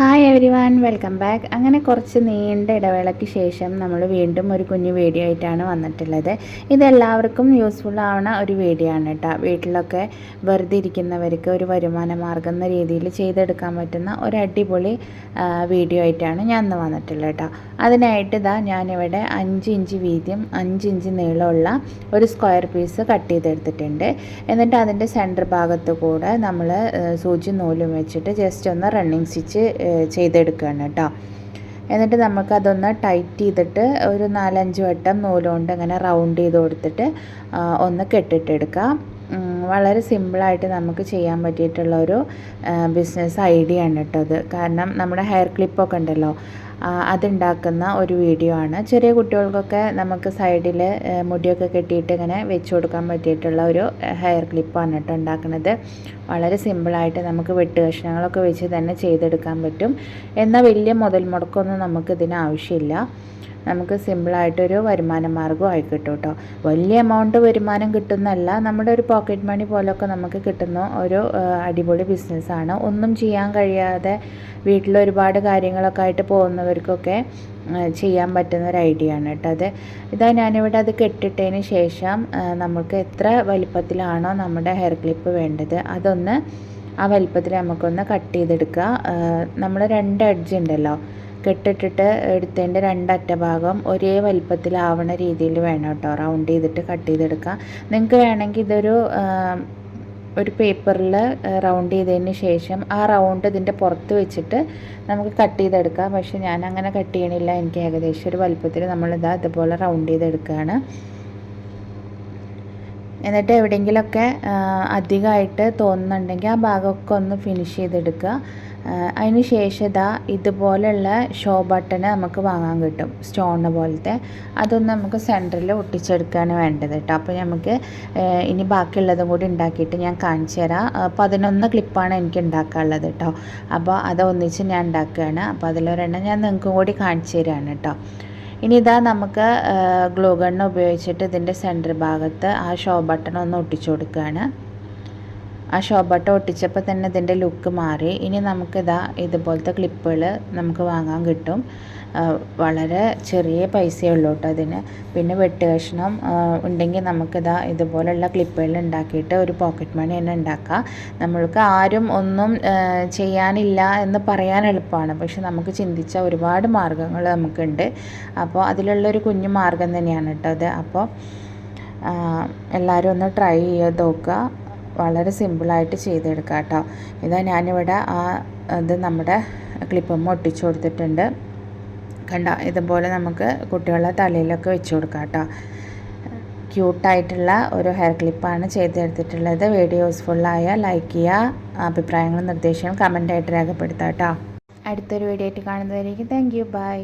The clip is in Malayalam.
Hi everyone welcome back അങ്ങനെ കുറച്ച് നീണ്ട ഇടവേളയ്ക്ക് ശേഷം നമ്മൾ വീണ്ടും ഒരു കുഞ്ഞു വീഡിയോ ആയിട്ടാണ് വന്നിട്ടുള്ളത്. ഇതെല്ലാവർക്കും യൂസ്ഫുൾ ആവുന്ന ഒരു വീഡിയോ ആണ് കേട്ടോ. വീട്ടിലൊക്കെ വെറുതെ ഇരിക്കുന്നവർക്ക് ഒരു വരുമാന മാർഗം എന്ന രീതിയിൽ ചെയ്തെടുക്കാൻ പറ്റുന്ന ഒരു അടിപൊളി വീഡിയോ ആയിട്ടാണ് ഞാൻ ഇന്ന് വന്നിട്ടുള്ളത് കേട്ടോ. അതിനായിട്ട് ഇതാ ഞാനിവിടെ അഞ്ച് ഇഞ്ച് വീതിയും അഞ്ച് ഇഞ്ച് നീളമുള്ള ഒരു സ്ക്വയർ പീസ് കട്ട് ചെയ്തെടുത്തിട്ടുണ്ട്. എന്നിട്ട് അതിന്റെ സെന്റർ ഭാഗത്ത് കൂടെ നമ്മൾ സൂചി നൂലും വെച്ചിട്ട് ജസ്റ്റ് ഒന്ന് റണ്ണിങ് സ്റ്റിച്ച് ചെയ്തെടുക്കുകയാണ് കേട്ടോ. എന്നിട്ട് നമുക്കതൊന്ന് ടൈറ്റ് ചെയ്തിട്ട് ഒരു നാലഞ്ച് വട്ടം നൂലുകൊണ്ട് ഇങ്ങനെ റൗണ്ട് ചെയ്ത് കൊടുത്തിട്ട് ഒന്ന് കെട്ടിട്ടെടുക്കാം. വളരെ സിമ്പിളായിട്ട് നമുക്ക് ചെയ്യാൻ പറ്റിയിട്ടുള്ള ഒരു ബിസിനസ് ഐഡിയ ആണ് കേട്ടോ അത് കാരണം നമ്മുടെ ഹെയർ ക്ലിപ്പൊക്കെ ഉണ്ടല്ലോ അതുണ്ടാക്കുന്ന ഒരു വീഡിയോ ആണ്. ചെറിയ കുട്ടികൾക്കൊക്കെ നമുക്ക് സൈഡിൽ മുടിയൊക്കെ കെട്ടിയിട്ട് ഇങ്ങനെ വെച്ച് കൊടുക്കാൻ പറ്റിയിട്ടുള്ള ഒരു ഹെയർ ക്ലിപ്പാണ് കേട്ടോ ഉണ്ടാക്കുന്നത്. വളരെ സിമ്പിളായിട്ട് നമുക്ക് വെട്ട് കഷ്ണങ്ങളൊക്കെ വെച്ച് തന്നെ ചെയ്തെടുക്കാൻ പറ്റും. എന്നാൽ വലിയ മുതൽ മുടക്കൊന്നും നമുക്ക് ഇതിന് ആവശ്യമില്ല. നമുക്ക് സിമ്പിളായിട്ടൊരു വരുമാന മാർഗമായി കിട്ടും കേട്ടോ. വലിയ എമൗണ്ട് വരുമാനം കിട്ടുന്നല്ല നമ്മുടെ ഒരു പോക്കറ്റ് മണി പോലൊക്കെ നമുക്ക് കിട്ടുന്ന ഒരു അടിപൊളി ബിസിനസ്സാണ് ഒന്നും ചെയ്യാൻ കഴിയാതെ വീട്ടിൽ ഒരുപാട് കാര്യങ്ങളൊക്കെ ആയിട്ട് പോകുന്നവർക്കൊക്കെ ചെയ്യാൻ പറ്റുന്ന ഒരു ഐഡിയ ആണ് കേട്ടോ അത്. ഇതാ ഞാനിവിടെ അത് കെട്ടിട്ടതിന് ശേഷം നമുക്ക് എത്ര വലിപ്പത്തിലാണോ നമ്മുടെ ഹെയർ ക്ലിപ്പ് വേണ്ടത് അതൊന്ന് ആ വലിപ്പത്തിൽ നമുക്കൊന്ന് കട്ട് ചെയ്തെടുക്കുക. നമ്മൾ രണ്ട് അഡ്ജ് ഉണ്ടല്ലോ കെട്ടിട്ടിട്ട് എടുത്തതിന്റെ രണ്ടറ്റ ഭാഗം ഒരേ വലിപ്പത്തിലാവണ രീതിയിൽ വേണം കേട്ടോ റൗണ്ട് ചെയ്തിട്ട് കട്ട് ചെയ്തെടുക്കുക. നിങ്ങൾക്ക് വേണമെങ്കിൽ ഇതൊരു ഒരു പേപ്പറിൽ റൗണ്ട് ചെയ്തതിന് ശേഷം ആ റൗണ്ട് ഇതിന്റെ പുറത്ത് വെച്ചിട്ട് നമുക്ക് കട്ട് ചെയ്തെടുക്കാം. പക്ഷെ ഞാൻ അങ്ങനെ കട്ട് ചെയ്യണില്ല. എനിക്ക് ഏകദേശം ഒരു വലുപ്പത്തിൽ നമ്മളിതാ ഇതുപോലെ റൗണ്ട് ചെയ്തെടുക്കുകയാണ്. എന്നിട്ട് എവിടെയെങ്കിലുമൊക്കെ അധികമായിട്ട് തോന്നുന്നുണ്ടെങ്കിൽ ആ ഭാഗമൊക്കെ ഒന്ന് ഫിനിഷ് ചെയ്തെടുക്കുക. അതിന് ശേഷം ഇതാ ഇതുപോലെയുള്ള ഷോ ബട്ടൺ നമുക്ക് വാങ്ങാൻ കിട്ടും. സ്റ്റോണ് പോലത്തെ. അതൊന്ന് നമുക്ക് സെന്ററിൽ ഒട്ടിച്ചെടുക്കുകയാണ് വേണ്ടത് കേട്ടോ. അപ്പോൾ നമുക്ക് ഇനി ബാക്കിയുള്ളതും കൂടി ഉണ്ടാക്കിയിട്ട് ഞാൻ കാണിച്ചു തരാം. പതിനൊന്ന് ക്ലിപ്പാണ് എനിക്ക് ഉണ്ടാക്കാനുള്ളത് കേട്ടോ. അപ്പോൾ അത് ഒന്നിച്ച് ഞാൻ ഉണ്ടാക്കുകയാണ്. അപ്പോൾ അതിലൊരെണ്ണം ഞാൻ നിങ്ങൾക്കും കൂടി കാണിച്ചു തരികയാണ് കേട്ടോ. ഇനി ഇതാ നമുക്ക് ഗ്ലൂ ഗണ്ണ് ഉപയോഗിച്ചിട്ട് ഇതിന്റെ സെന്റർ ഭാഗത്ത് ആ ഷോ ബട്ടൺ ഒന്ന് ഒട്ടിച്ചു കൊടുക്കുകയാണ് ആ ശോഭട്ട ഒട്ടിച്ചപ്പോൾ തന്നെ ഇതിന്റെ ലുക്ക് മാറി. ഇനി നമുക്കിതാ ഇതുപോലത്തെ ക്ലിപ്പുകൾ നമുക്ക് വാങ്ങാൻ കിട്ടും. വളരെ ചെറിയ പൈസയേ ഉള്ളൂ കേട്ടോ അതിന്. പിന്നെ വെട്ട് കഷ്ണം ഉണ്ടെങ്കിൽ നമുക്കിതാ ഇതുപോലുള്ള ക്ലിപ്പുകൾ ഉണ്ടാക്കിയിട്ട് ഒരു പോക്കറ്റ് മണി തന്നെ ഉണ്ടാക്കാം. നമ്മൾക്ക് ആരും ഒന്നും ചെയ്യാനില്ല എന്ന് പറയാൻ എളുപ്പമാണ്. പക്ഷെ നമുക്ക് ചിന്തിച്ച ഒരുപാട് മാർഗങ്ങൾ നമുക്കുണ്ട്. അപ്പോൾ അതിലുള്ളൊരു കുഞ്ഞു മാർഗം തന്നെയാണ് കേട്ടോ അത് അപ്പോൾ എല്ലാവരും ഒന്ന് ട്രൈ ചെയ്ത് നോക്കുക. വളരെ സിമ്പിളായിട്ട് ചെയ്തെടുക്കാം കേട്ടോ. ഇതാ ഞാനിവിടെ ആ ഇത് നമ്മുടെ ക്ലിപ്പമ്മ ഒട്ടിച്ചു കൊടുത്തിട്ടുണ്ട്. കണ്ട? ഇതുപോലെ നമുക്ക് കുട്ടികളുടെ തലയിലൊക്കെ വെച്ച് കൊടുക്കാം കേട്ടോ. ക്യൂട്ടായിട്ടുള്ള ഒരു ഹെയർ ക്ലിപ്പാണ് ചെയ്തെടുത്തിട്ടുള്ളത്. വീഡിയോ യൂസ്ഫുള്ളായ ലൈക്ക് ചെയ്യുക. അഭിപ്രായങ്ങളും നിർദ്ദേശങ്ങളും കമന്റായിട്ട് രേഖപ്പെടുത്താം കേട്ടോ. അടുത്തൊരു വീഡിയോ ആയിട്ട് കാണുന്നതായിരിക്കും താങ്ക് യു ബൈ